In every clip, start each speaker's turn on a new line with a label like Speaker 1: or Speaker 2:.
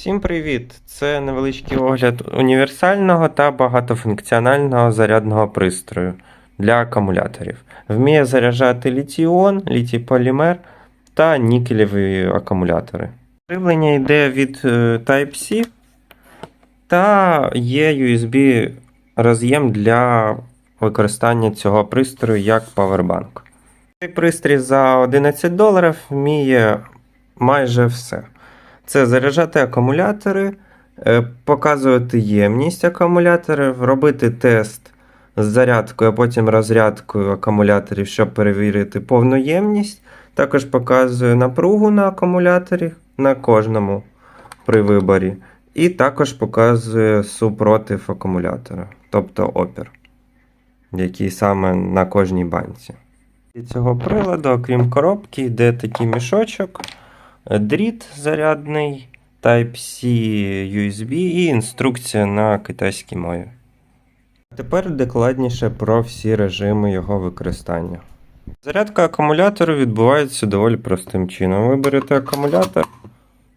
Speaker 1: Всім привіт! Це невеличкий огляд універсального та багатофункціонального зарядного пристрою для акумуляторів. Вміє заряджати літій-іон, літій-полімер та нікелеві акумулятори. Живлення йде від е, Type-C та є USB роз'єм для використання цього пристрою як павербанк. Цей пристрій за 11 доларів вміє майже все. Це заряджати акумулятори, е, показувати ємність акумуляторів, робити тест з зарядкою, а потім розрядкою акумуляторів, щоб перевірити повну ємність. Також показує напругу на акумуляторі на кожному при виборі. І також показує супротив акумулятора, тобто опір, який саме на кожній банці. Від цього приладу, окрім коробки, йде такий мішочок дріт зарядний, Type-C USB і інструкція на китайській мові. Тепер докладніше про всі режими його використання. Зарядка акумулятору відбувається доволі простим чином. Ви берете акумулятор,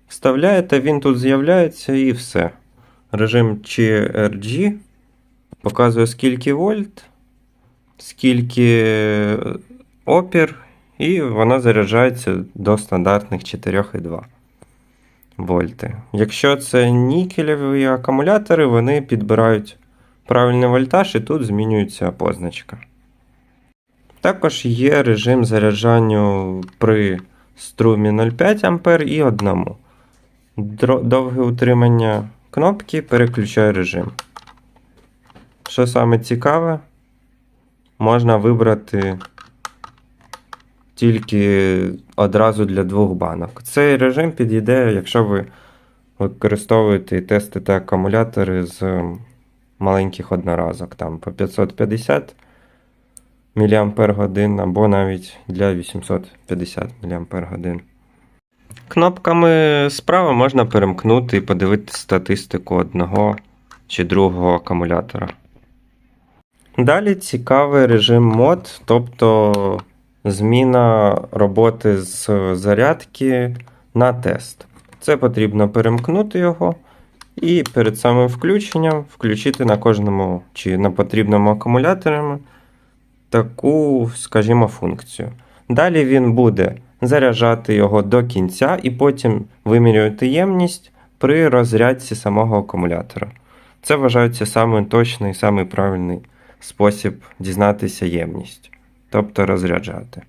Speaker 1: вставляєте, він тут з'являється і все. Режим CRG показує скільки вольт, скільки опір, і вона заряджається до стандартних 4,2 вольти. Якщо це нікелеві акумулятори, вони підбирають правильний вольтаж і тут змінюється позначка. Також є режим заряджання при струмі 0,5 А і 1. Довге утримання кнопки переключає режим. Що саме цікаве, можна вибрати тільки одразу для двох банок. Цей режим підійде, якщо ви використовуєте і тестите акумулятори з маленьких одноразок, там по 550 мАч або навіть для 850 мАч. Кнопками справа можна перемкнути і подивитися статистику одного чи другого акумулятора. Далі цікавий режим мод, тобто зміна роботи з зарядки на тест. Це потрібно перемкнути його і перед самим включенням включити на кожному чи на потрібному акумуляторі таку, скажімо, функцію. Далі він буде заряджати його до кінця і потім вимірювати ємність при розрядці самого акумулятора. Це вважається самий точний самий правильний спосіб дізнатися ємність, тобто розряджати.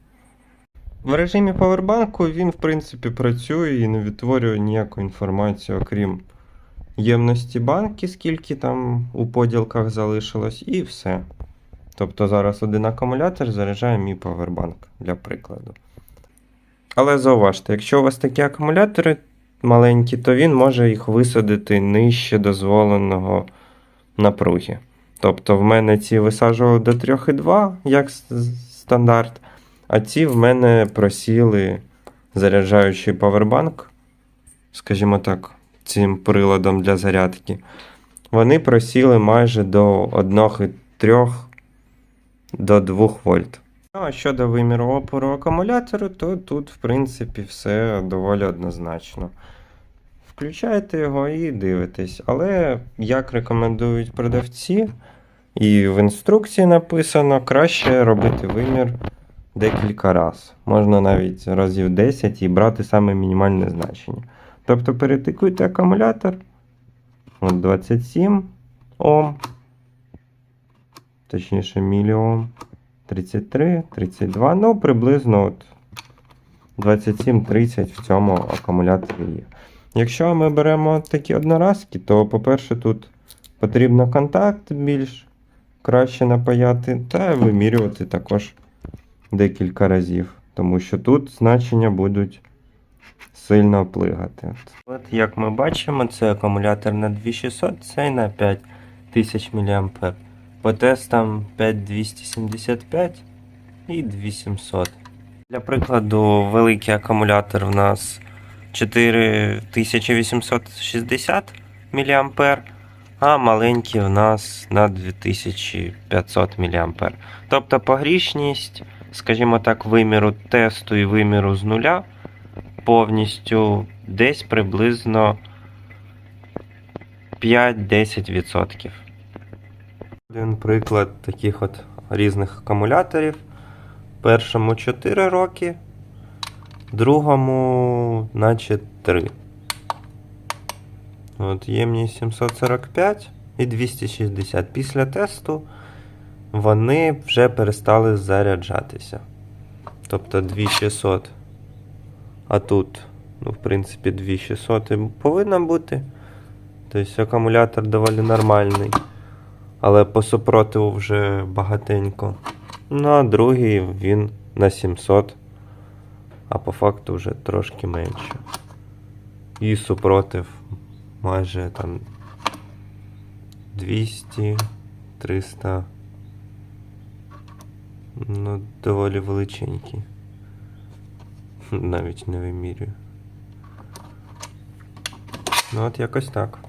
Speaker 1: В режимі павербанку він, в принципі, працює і не відтворює ніяку інформацію, окрім ємності банки, скільки там у поділках залишилось, і все. Тобто зараз один акумулятор заряджає мій павербанк для прикладу. Але зауважте, якщо у вас такі акумулятори маленькі, то він може їх висадити нижче дозволеного напруги. Тобто в мене ці висаджували до 3,2 як стандарт, а ці в мене просіли заряджаючий павербанк, скажімо так, цим приладом для зарядки. Вони просіли майже до 1,3 до 2 вольт. Ну, а щодо виміру опору акумулятору, то тут, в принципі, все доволі однозначно. Включаєте його і дивитесь. Але, як рекомендують продавці, і в інструкції написано, краще робити вимір декілька разів. Можна навіть разів 10 і брати саме мінімальне значення. Тобто перетикуйте акумулятор. От 27 Ом. Точніше, міліом. 33, 32, ну приблизно от 27-30 в цьому акумуляторі є. Якщо ми беремо такі одноразки, то, по-перше, тут потрібно контакт більш краще напаяти, та вимірювати також декілька разів, тому що тут значення будуть сильно плигати. От як ми бачимо, це акумулятор на 2600, цей на 5000 мА. По тестам 5275 і 2700. Для прикладу, великий акумулятор в нас 4860 мА, а маленький в нас на 2500 мА. Тобто погрішність, скажімо так, виміру тесту і виміру з нуля повністю десь приблизно 5-10%. Один приклад таких от різних акумуляторів. Першому 4 роки, другому, наче 3. От ємність 745 і 260. Після тесту вони вже перестали заряджатися. Тобто 2600. А тут, ну, в принципі, 2600 і повинно бути. Тобто акумулятор доволі нормальний. Але по супротиву вже багатенько. Ну, а другий він на 700, а по факту вже трошки менше. І супротив майже там 200, 300. Ну, доволі величенький. Навіть не вимірюю. Ну, от якось так.